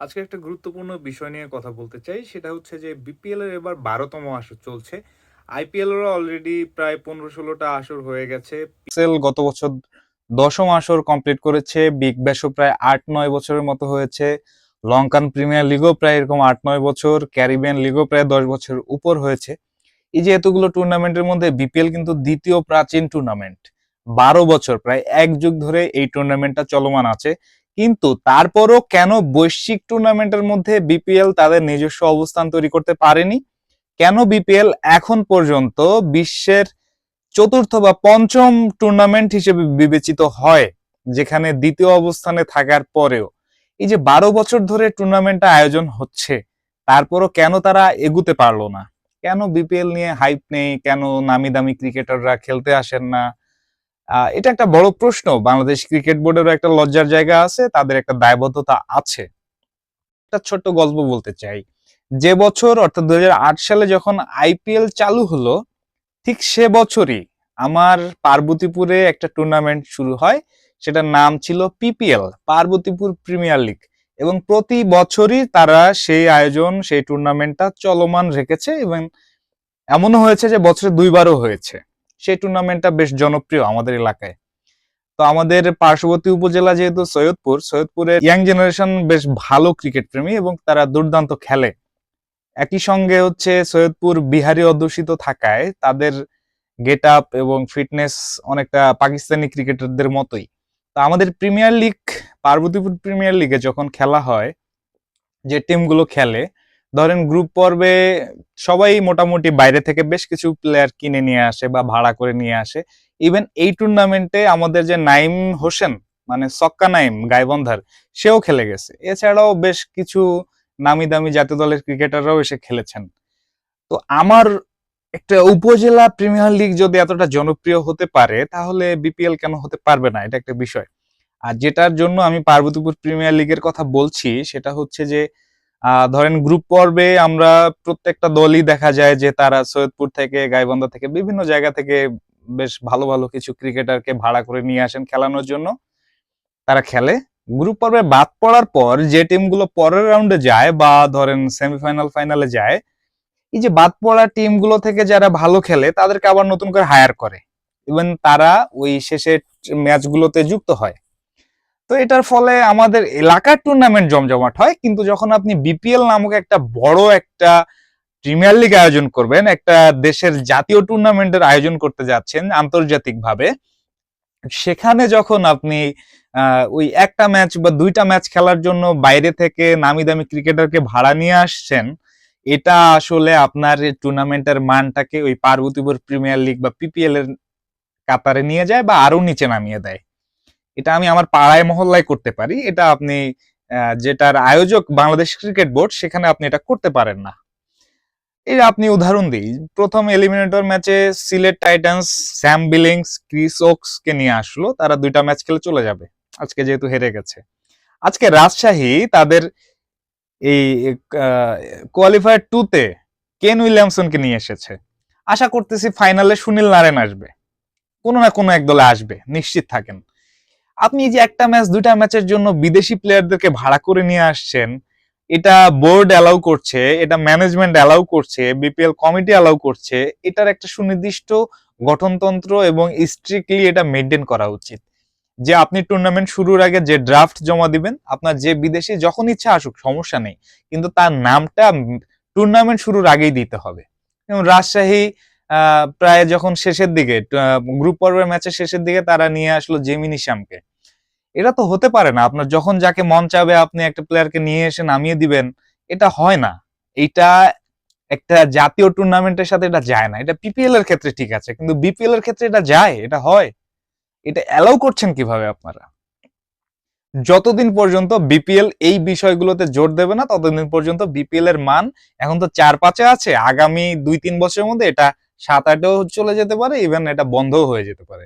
আজকে একটা গুরুত্বপূর্ণ বিষয় নিয়ে কথা বলতে চাই। সেটা হচ্ছে যে বিপিএল এর এবার বারোতম আসর চলছে। আইপিএল এরও অলরেডি প্রায় পনেরো ষোলোটা আসর হয়ে গেছে। পিক্সেল গত বছর দশম আসর কমপ্লিট করেছে। বিগ ব্যাশও প্রায় আট নয় বছরের মতো হয়েছে। লঙ্কান প্রিমিয়ার লিগও প্রায় এরকম আট নয় বছর। ক্যারিবিয়ান লিগও প্রায় দশ বছর উপর হয়েছে। এই যে এতগুলো টুর্নামেন্টের মধ্যে বিপিএল কিন্তু দ্বিতীয় প্রাচীন টুর্নামেন্ট বারো বছর, প্রায় এক যুগ ধরে এই টুর্নামেন্টটা চলমান আছে। কিন্তু তারপরও কেন বৈশ্বিক টুর্নামেন্টের মধ্যে বিপিএল তাদের নিজস্ব অবস্থান তৈরি করতে পারেনি? কেন বিপিএল এখন পর্যন্ত বিশ্বের চতুর্থ বা পঞ্চম টুর্নামেন্ট হিসেবে বিবেচিত হয়, যেখানে দ্বিতীয় অবস্থানে থাকার পরেও? এই যে বারো বছর ধরে টুর্নামেন্টটা আয়োজন হচ্ছে, তারপরও কেন তারা এগুতে পারল না? কেন বিপিএল নিয়ে হাইপ নেই? কেন নামি দামি ক্রিকেটাররা খেলতে আসেন না? এটা একটা বড় প্রশ্ন। বাংলাদেশ ক্রিকেট বোর্ডেরও একটা লজ্জার জায়গা আছে, তাদের একটা দায়বদ্ধতা আছে। একটা ছোট্ট গল্প বলতে চাই। যে বছর, অর্থাৎ দু হাজার আট সালে যখন আইপিএল চালু হলো, ঠিক সে বছরই আমার পার্বতীপুরে একটা টুর্নামেন্ট শুরু হয়। সেটার নাম ছিল পিপিএল পার্বতীপুর প্রিমিয়ার লিগ। এবং প্রতি বছরই তারা সেই আয়োজন, সেই টুর্নামেন্টটা চলমান রেখেছে এবং এমনও হয়েছে যে বছরে দুইবারও হয়েছে। সেই টুর্নামেন্টটা বেশ জনপ্রিয় আমাদের এলাকায়। তো আমাদের পার্শ্ববর্তী উপজেলা যেহেতু সৈয়দপুর, সৈয়দপুরের ইয়াং জেনারেশন বেশ ভালো ক্রিকেট প্রেমী এবং তারা দুর্দান্ত খেলে। একই সঙ্গে হচ্ছে সৈয়দপুর বিহারি অধ্যুষিত থাকায় তাদের গেট আপ এবং ফিটনেস অনেকটা পাকিস্তানি ক্রিকেটারদের মতোই। তো আমাদের প্রিমিয়ার লিগ পার্বতীপুর প্রিমিয়ার লিগে যখন খেলা হয়, যে টিমগুলো খেলে ধরেন গ্রুপ পর্বে সবাই মোটামুটি বাইরে থেকে বেশ কিছু প্লেয়ার কিনে নিয়ে আসে বা ভাড়া করে নিয়ে আসে। ইভেন এই টুর্নামেন্টে আমাদের যে নাইম হোসেন মানে সক্কা নাইম, গাইবন্ধার, সেও খেলে গেছে। এছাড়াও বেশ কিছু নামি দামি জাতীয় দলের ক্রিকেটাররাও এসে খেলেছেন। তো আমার একটা উপজেলা প্রিমিয়ার লিগ যদি এতটা জনপ্রিয় হতে পারে, তাহলে বিপিএল কেন হতে পারবে না? এটা একটা বিষয়। আর যেটার জন্য আমি পার্বতীপুর প্রিমিয়ার লিগের কথা বলছি, সেটা হচ্ছে যে ধরেন গ্রুপ পর্বে আমরা প্রত্যেকটা দলই দেখা যায় যে তারা সৈয়দপুর থেকে, গাইবান্ধা থেকে, বিভিন্ন জায়গা থেকে বেশ ভালো ভালো কিছু ক্রিকেটারকে ভাড়া করে নিয়ে আসেন খেলানোর জন্য। তারা খেলে। গ্রুপ পর্বে বাদ পড়ার পর যে টিমগুলো পরের রাউন্ডে যায় বা ধরেন সেমিফাইনাল ফাইনালে যায়, এই যে বাদ পড়া টিমগুলো থেকে যারা ভালো খেলে, তাদেরকে আবার নতুন করে হায়ার করে। ইভেন তারা ওই শেষের ম্যাচগুলোতে যুক্ত হয়। তো এটার ফলে আমাদের এলাকার টুর্নামেন্ট জমজমাট হয়, কিন্তু যখন আপনি বিপিএল নামক একটা বড় একটা প্রিমিয়ার লিগ আয়োজন করবেন, একটা দেশের জাতীয় টুর্নামেন্টের আয়োজন করতে যাচ্ছেন আন্তর্জাতিকভাবে, সেখানে যখন আপনি ওই একটা ম্যাচ বা দুইটা ম্যাচ খেলার জন্য বাইরে থেকে নামি দামি ক্রিকেটারকে ভাড়া নিয়ে আসছেন, এটা আসলে আপনার টুর্নামেন্টের মানটাকে ওই পার্বতীপুর প্রিমিয়ার লিগ বা পিপিএল এর কাতারে নিয়ে যায় বা আরও নিচে নামিয়ে দেয়। এটা আমি আমার পাড়ায় মহল্লায় করতে পারি। এটা আপনি যেটার আয়োজক বাংলাদেশ ক্রিকেট বোর্ড, সেখানে আপনি এটা করতে পারেন না। এই আপনি উদাহরণ দিই, প্রথম এলিমিনেটর ম্যাচে Sylhet Titans Sam Billings Chris Woakes কে নিয়ে আসলো, তারা দুইটা ম্যাচ খেলে চলে যাবে। আজকে যেহেতু হেরে গেছে। আজকে রাজশাহী তাদের এই কোয়ালিফায়ার টুতে কেন উইলিয়ামসনকে নিয়ে এসেছে। আশা করতেছি ফাইনালে সুনীল নারায়ণ আসবে। কোনো না কোনো এক দলে আসবে, নিশ্চিত থাকেন। আপনি যে একটা ম্যাচ দুইটা ম্যাচের জন্য বিদেশি প্লেয়ারদেরকে ভাড়া করে নিয়ে আসছেন, এটা বোর্ড অ্যালাউ করছে, এটা ম্যানেজমেন্ট অ্যালাউ করছে বিপিএল কমিটি অ্যালাউ করছে, এটার একটা সুনির্দিষ্ট গঠনতন্ত্র এবং স্ট্রিক্টলি এটা মেনটেন করা উচিত। যে আপনি টুর্নামেন্ট শুরুর আগে যে ড্রাফট জমা দিবেন, আপনার যে বিদেশি যখন ইচ্ছা আসুক, সমস্যা নেই। কিন্তু তার নামটা টুর্নামেন্ট শুরুর আগেই দিতে হবে। যেমন রাজশাহী প্রায় যখন শেষের দিকে গ্রুপ পর্বের ম্যাচের শেষের দিকে তারা নিয়ে আসলো জেমিনি শ্যামকে এটা তো হতে পারে না। আপনার যখন যাকে মন চাবে আপনি একটা প্লেয়ারকে নিয়ে এসে নামিয়ে দিবেন, এটা হয় না। এটা একটা জাতীয় টুর্নামেন্টের সাথে এটা যায় না। এটা পিপিএল এর ক্ষেত্রে ঠিক আছে, কিন্তু বিপিএল এর ক্ষেত্রে এটা যায়, এটা হয়। এটা অ্যালাউ করছেন কীভাবে আপনারা? যতদিন পর্যন্ত বিপিএল এই বিষয়গুলোতে জোর দেবে না, ততদিন পর্যন্ত বিপিএল এর মান এখন তো চার পাঁচে আছে। আগামী দুই তিন বছরের মধ্যে এটা সাত আটেও চলে যেতে পারে ইভেন এটা বন্ধও হয়ে যেতে পারে।